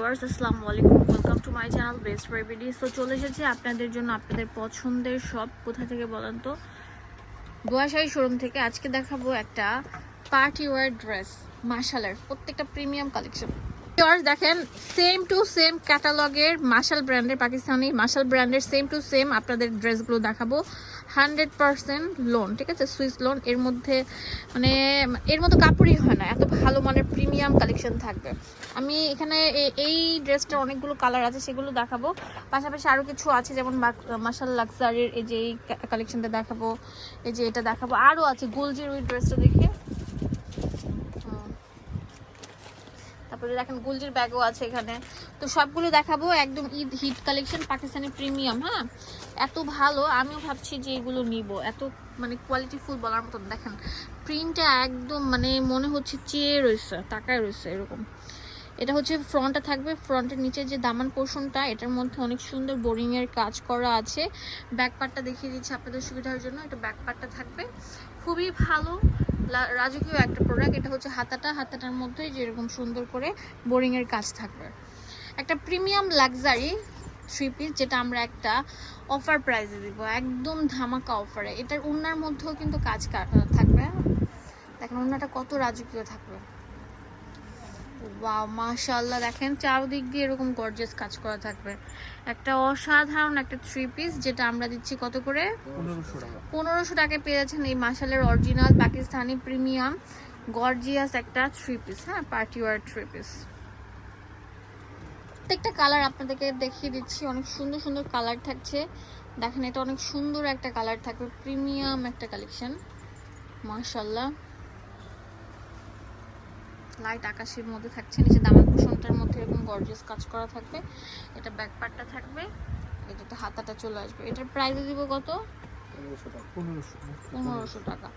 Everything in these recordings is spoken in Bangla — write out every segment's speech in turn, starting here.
ভিউয়ার্স, আসসালামু আলাইকুম। Welcome to my channel best রেভিডি so চলে এসেছি আপনাদের জন্য আপনাদের পছন্দের সব কোথা থেকে বলেন তো? গোয়াশাই শোরুম থেকে আজকে দেখাবো একটা পার্টি ওয়ার ড্রেস মার্শালের প্রত্যেকটা প্রিমিয়াম কালেকশন ভিউয়ার্স দেখেন সেম টু সেম ক্যাটালগের মার্শাল ব্র্যান্ডের পাকিস্তানি মার্শাল ব্র্যান্ডের সেম টু সেম আপনাদের ড্রেসগুলো দেখাবো। হান্ড্রেড পার্সেন্ট লোন ঠিক আছে? সুইস লোন এর মধ্যে মানে এর মতো কাপড়ই হয় না, এত ভালো মানের প্রিমিয়াম কালেকশন থাকবে। আমি এখানে এই ড্রেসটার অনেকগুলো কালার আছে, সেগুলো দেখাবো। পাশাপাশি আরও কিছু আছে, যেমন মার্শাল লাক্সারির এই যে এই কালেকশনটা দেখাবো, এই যে এটা দেখাবো। আরও আছে গুলজির ওই ড্রেসটা দেখে হুম। তারপরে দেখেন গুলজির ব্যাগও আছে এখানে। তো সবগুলো দেখাবো, একদম Eid hit collection Pakistani premium হ্যাঁ? এত ভালো, আমিও ভাবছি যে এগুলো নিব। এত মানে কোয়ালিটি ফুল বলার মতন। দেখেন প্রিন্টটা একদম মানে মনে হচ্ছে চেয়ে রয়েছে, তাকায় রয়েছে এরকম। এটা হচ্ছে ফ্রন্টটা থাকবে। ফ্রন্টের নিচে যে দামান পোর্শনটা এটার মধ্যে অনেক সুন্দর বোরিং এর কাজ করা আছে। ব্যাক পার্টটা দেখিয়ে দিচ্ছি আপনাদের সুবিধার জন্য। এটা ব্যাক পার্টটা থাকবে। খুবই ভালো রাজকীয় একটা প্রোডাক্ট এটা হচ্ছে হাতাটা। হাতাটার মধ্যে যেরকম সুন্দর করে বোরিংয়ের কাজ থাকবে। একটা প্রিমিয়াম লাক্সারি থ্রি পিস যেটা আমরা একটা অফার প্রাইজে দিব, একদম ধামাকা অফারে এটার উন্নার মধ্যেও কিন্তু কাজ থাকবে। দেখেন ওনাটা কত রাজকীয় থাকবে। ওয়াও মাশাআল্লাহ। দেখেন চারদিক দিয়ে এরকম গর্জিয়াস কাজ করা থাকবে। একটা অসাধারণ একটা থ্রি পিস যেটা আমরা দিচ্ছি কত করে? পনেরোশো টাকা। টাকায় পেয়ে যাচ্ছেন এই মাসালের অরিজিনাল পাকিস্তানি প্রিমিয়াম গর্জিয়াস একটা থ্রি পিস হ্যাঁ? পার্টি ওয়ার থ্রি পিস প্রত্যেকটা কালার আপনাদেরকে দেখিয়ে দিচ্ছি। অনেক সুন্দর সুন্দর কালার থাকছে। দেখেন এটা অনেক সুন্দর একটা কালার থাকবে। প্রিমিয়াম একটা কালেকশন মাশাল্লাহ লাইট আকাশের মধ্যে থাকছে নিচে দামাল কুশনটার মধ্যে এরকম গর্জিয়াস কাজ করা থাকবে। এটা ব্যাক পার্টটা থাকবে এটাতে হাতাটা চলে আসবে। এটার প্রাইস দিব কত? পনেরোশো টাকা।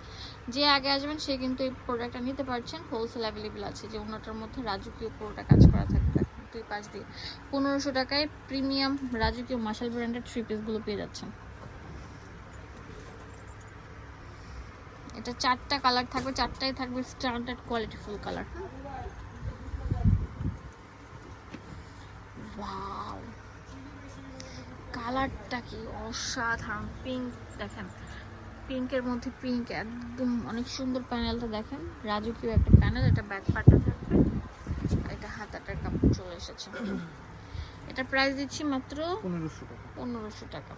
যে আগে আসবেন সে কিন্তু এই প্রোডাক্টটা নিতে পারছেন। হোলসেল অ্যাভেলেবেল আছে যে ওনাটার মধ্যে রাজকীয় পুরোটা কাজ করা থাকবে। দুই পাশ দিয়ে। পনেরোশো টাকায় প্রিমিয়াম রাজকীয় মার্শাল ব্র্যান্ডের থ্রি পিসগুলো পেয়ে যাচ্ছেন। এটা চারটা কালার থাকবে চারটাই থাকবে standard quality full colour wow কালারটা কি অসাধারণ। পিঙ্ক দেখেন পিঙ্কের মধ্যে পিঙ্ক একদম অনেক সুন্দর প্যানেলটা দেখেন। রাজকীয় একটা প্যানেল এটা ব্যাক পার্টটা থাকবে। এটা হাতাটার কাপড় চলে এসেছে। এটা প্রাইস দিচ্ছি মাত্র পনেরোশো টাকা। পনেরোশো টাকা।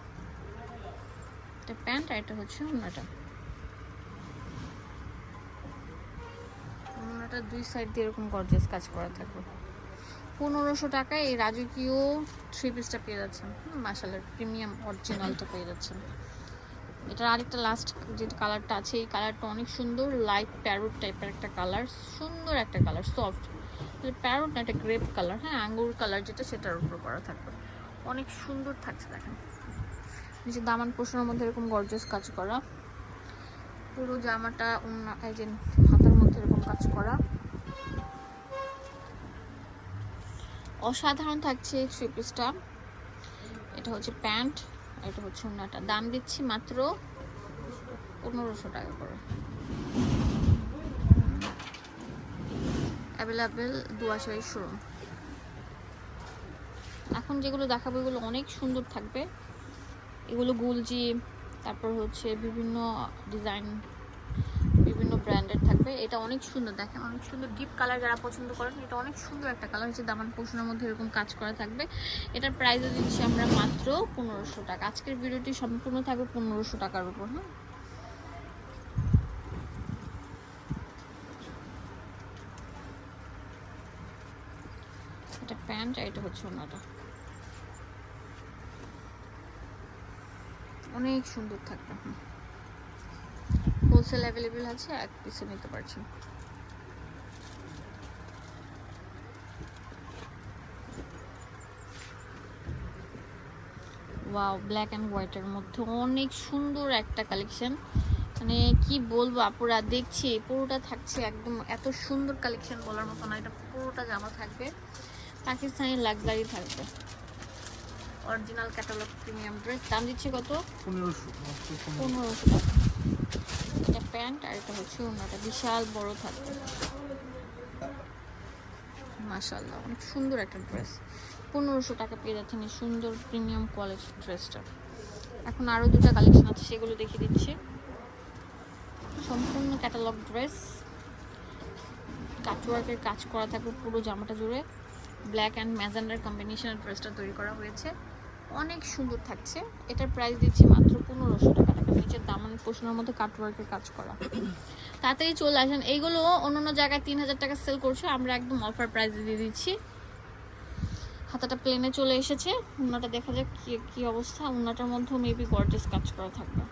এটা প্যান্ট আর এটা হচ্ছে ওনাটা ওনাটা দুই সাইড দিয়ে এরকম গর্জিয়াস কাজ করা থাকবে। পনেরোশো টাকায় এই রাজকীয় থ্রি পিসটা পেয়ে যাচ্ছেন। মাসালের প্রিমিয়াম অরিজিনালটা পেয়ে যাচ্ছেন। এটার আরেকটা লাস্ট যে কালারটা আছে, এই কালারটা অনেক সুন্দর লাইট প্যারোট টাইপের একটা কালার সুন্দর একটা কালার সফট প্যারোট না একটা গ্রেপ কালার হ্যাঁ আঙ্গুর কালার যেটা, সেটার উপর করা থাকবে। অনেক সুন্দর থাকছে, দেখেন। নিচে দামান পোষণের মধ্যে এরকম গর্জিয়াস কাজ করা। পুরো জামাটা এই যে কাজ করা। অসাধারণ থাকছে এই থ্রি পিসটা এটা হচ্ছে প্যান্ট, এটা হচ্ছে ওনাটা দাম দিচ্ছি মাত্র পনেরোশো টাকা করে। অ্যাভেলেবেল দুয়াশাই শোরুম এখন যেগুলো দেখাবো, এগুলো অনেক সুন্দর থাকবে। এগুলো গুলজি, তারপর হচ্ছে বিভিন্ন ডিজাইন ব্র্যান্ডের থাকবে। এটা অনেক সুন্দর, দেখেন অনেক সুন্দর ডিপ কালার যারা পছন্দ করেন, এটা অনেক সুন্দর একটা কালার হচ্ছে দামান পোষণের মধ্যে এরকম কাজ করা থাকবে। এটার প্রাইসও দিচ্ছি আমরা মাত্র পনেরোশো টাকা। আজকের ভিডিওটি সম্পূর্ণ থাকবে পনেরোশো টাকার উপর হ্যাঁ? এটা প্যান্ট এটা হচ্ছে ওনাটা। অনেক সুন্দর থাকবে হোলসেল অ্যাভেলেবেল আছে এক পিসে নিতে পারছেন। ওয়াও ব্ল্যাক অ্যান্ড হোয়াইটের মধ্যে অনেক সুন্দর একটা কালেকশন মানে কি বলব আপুরা দেখছি পুরোটা থাকছে একদম এত সুন্দর কালেকশন বলার মতো না এটা পুরোটা জামা থাকবে পাকিস্তানি লাক্সারি থাকবে। অরিজিনাল ক্যাটালগ প্রিমিয়াম ড্রেস দাম দিচ্ছে কত? পনেরোশো। পনেরোশো টাকা। প্যান্ট আর এটা হচ্ছে ওনাটা, বিশাল বড় থাকবে। মাশাল্লাহ অনেক সুন্দর একটা ড্রেস। পনেরোশো টাকা পেয়ে যাচ্ছেন এই সুন্দর প্রিমিয়াম কোয়ালিটির ড্রেসটা। এখন আরও দুটা কালেকশন আছে, সেগুলো দেখিয়ে দিচ্ছি। সম্পূর্ণ ক্যাটালগ ড্রেস কাটওয়ার্কের কাজ করা থাকবে পুরো জামাটা জুড়ে। ব্ল্যাক অ্যান্ড ম্যাজেন্ডার কম্বিনেশনের ড্রেসটা তৈরি করা হয়েছে। অনেক সুন্দর থাকছে। এটার প্রাইস দিচ্ছি মাত্র পনেরোশো টাকা। টাকা নিচের দামান পোষণের মধ্যে কাটওয়ার্কের কাজ করা। তাড়াতাড়ি চলে আসেন। এইগুলো অন্য অন্য জায়গায় তিন হাজার টাকা সেল করছে। আমরা একদম অফার প্রাইসে দিয়ে দিচ্ছি। হাতাটা প্লেনে চলে এসেছে। উন্নাটা দেখা যাক কি কি অবস্থা। উন্নাটার মধ্যেও মেবি গর্জেস কাজ করা থাকবে।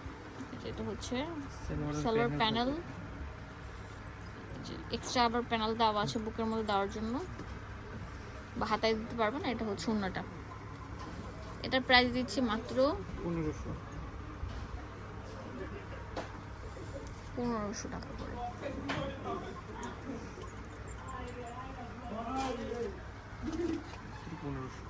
এটা হচ্ছে সালোয়ার প্যানেল এক্সট্রা আবার প্যানেল দেওয়া আছে বুকের মধ্যে দেওয়ার জন্য। বা হাতায় দিতে পারবে না এটা হচ্ছে উন্নাটা। এটার প্রাইস দিচ্ছি মাত্র পনেরোশো। পনেরোশো টাকা করে। পনেরোশো।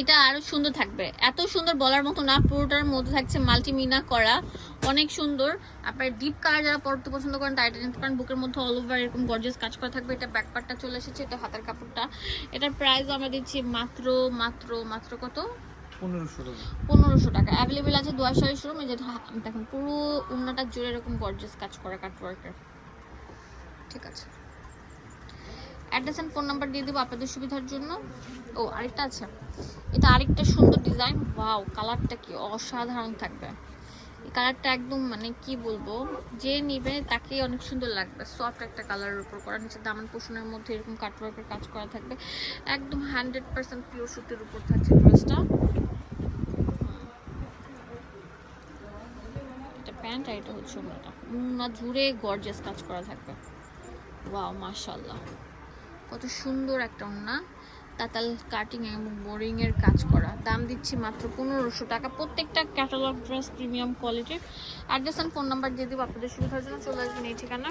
এটা আরও সুন্দর থাকবে। এত সুন্দর বলার মতো না পুরোটার মধ্যে থাকছে মাল্টিমিনা করা। অনেক সুন্দর। আপনার ডিপ কালার যারা পড়তে পছন্দ করেন তারা এটা নিতে পারেন। বুকের মধ্যে অল ওভার এরকম গর্জিয়াস কাজ করা থাকবে। এটা ব্যাক পার্টটা চলে এসেছে এটা হাতের কাপড়টা। এটার প্রাইস আমরা দিচ্ছি মাত্র মাত্র মাত্র কত? পনেরোশো টাকা। পনেরোশো টাকা। অ্যাভেলেবেল আছে দুয়াশারি শোরুম এই যে দেখুন পুরো উন্নাটা জুড়ে এরকম গর্জেস কাজ করা কাটওয়ার্কের ঠিক আছে। অ্যাড্রেস অ্যান্ড ফোন নাম্বার দিয়ে দেবো আপনাদের সুবিধার জন্য। ও, আরেকটা আছে। এটা আরেকটা সুন্দর ডিজাইন। ওয়াও, কালারটা কি অসাধারণ থাকবে। এই কালারটা একদম মানে কি বলব, যে নিবে তাকে অনেক সুন্দর লাগবে। সফট একটা কালারের উপর করা, নিচে দামান পোষণের মধ্যে এরকম কাটওয়ার্কের কাজ করা থাকবে। একদম হান্ড্রেড পার্সেন্ট পিওর সুতির উপর থাকছে ড্রেসটা এটা প্যান্ট আর এটা হচ্ছে জুড়ে গর্জিয়াস কাজ করা থাকবে। ওয়াও, মাশাআল্লাহ। কত সুন্দর একটা ওনা তাতাল কাটিং এবং বোরিংয়ের কাজ করা। দাম দিচ্ছি মাত্র পনেরোশো টাকা। প্রত্যেকটা ক্যাটালগ ড্রেস প্রিমিয়াম কোয়ালিটির অ্যাড্রেস অ্যান্ড ফোন নাম্বার দিয়ে দিব, আপনাদের সুবিধার জন্য চলে আসবেন এই ঠিকানা।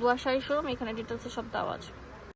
দুয়াশারি শোরুম এখানে ডিটেলসে সব দেওয়া আছে।